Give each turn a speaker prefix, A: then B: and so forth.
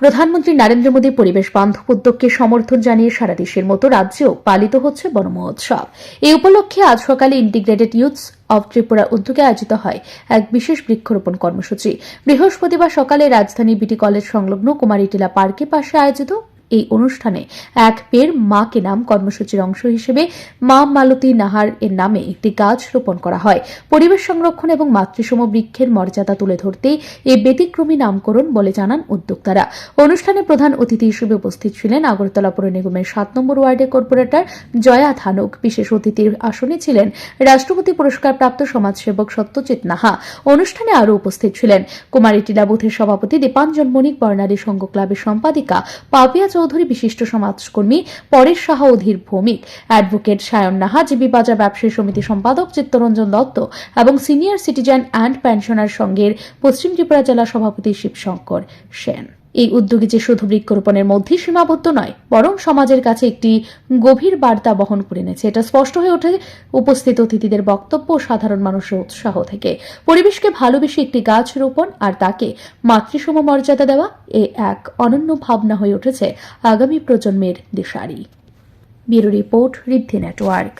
A: প্রধানমন্ত্রী নরেন্দ্র মোদী পরিবেশ বান্ধব উদ্যোগকে সমর্থন জানিয়ে সারা দেশের মতো রাজ্যেও পালিত হচ্ছে বনমহোৎসব এই উপলক্ষে আজ সকালে ইন্টিগ্রেটেড ইউথস অব ত্রিপুরা উদ্যোগে আয়োজিত হয় এক বিশেষ বৃক্ষরোপণ কর্মসূচি। বৃহস্পতিবার সকালে রাজধানী বিটি কলেজ সংলগ্ন কুমারীটিলা পার্কের পাশে আয়োজিত এই অনুষ্ঠানে এক পের মাকে নাম কর্মসূচির অংশ হিসেবে মা মালতী নাহার এর নামে একটি গাছ রোপণ করা হয়। পরিবেশ সংরক্ষণ এবং মাতৃসম বৃক্ষের মর্যাদা তুলে ধরতেই এই ব্যতিক্রমী নামকরণ বলে জানান উদ্যোক্তারা। অনুষ্ঠানে প্রধান অতিথি হিসেবে উপস্থিত ছিলেন আগরতলা পৌর নিগমের সাত নম্বর ওয়ার্ডের কর্পোরেটর জয়া ধানুক বিশেষ অতিথির আসনে ছিলেন রাষ্ট্রপতি পুরস্কার প্রাপ্ত সমাজসেবক সত্যজিৎ নাহা। অনুষ্ঠানে আরও উপস্থিত ছিলেন কুমারী টিলা বুথের সভাপতি দীপাঞ্জন মণিক, বর্ণালী সংঘ ক্লাবের সম্পাদিকা পাপিয়া চৌধুরী বিশিষ্ট সমাজকর্মী পরেশ সাহা অধীর ভৌমিক। অ্যাডভোকেট সায়ন নাহা জিবি বাজার ব্যবসায়ী সমিতি সম্পাদক চিত্তরঞ্জন দত্ত এবং সিনিয়র সিটিজেন অ্যান্ড পেনশনার সংঘের পশ্চিম ত্রিপুরা জেলা সভাপতি শিবশঙ্কর সেন। এই উদ্যোগে যে শুধু বৃক্ষরোপণের মধ্যেই সীমাবদ্ধ নয়, বরং সমাজের কাছে একটি গভীর বার্তা বহন করে এনেছে। এটা স্পষ্ট হয়ে ওঠে উপস্থিত অতিথিদের বক্তব্য সাধারণ মানুষের উৎসাহ থেকে। পরিবেশকে ভালোবেসে একটি গাছ রোপণ আর তাকে মাতৃসম মর্যাদা দেওয়া এ এক অনন্য ভাবনা হয়ে উঠেছে আগামী প্রজন্মের দিশারি। Bureau report Riddhi network.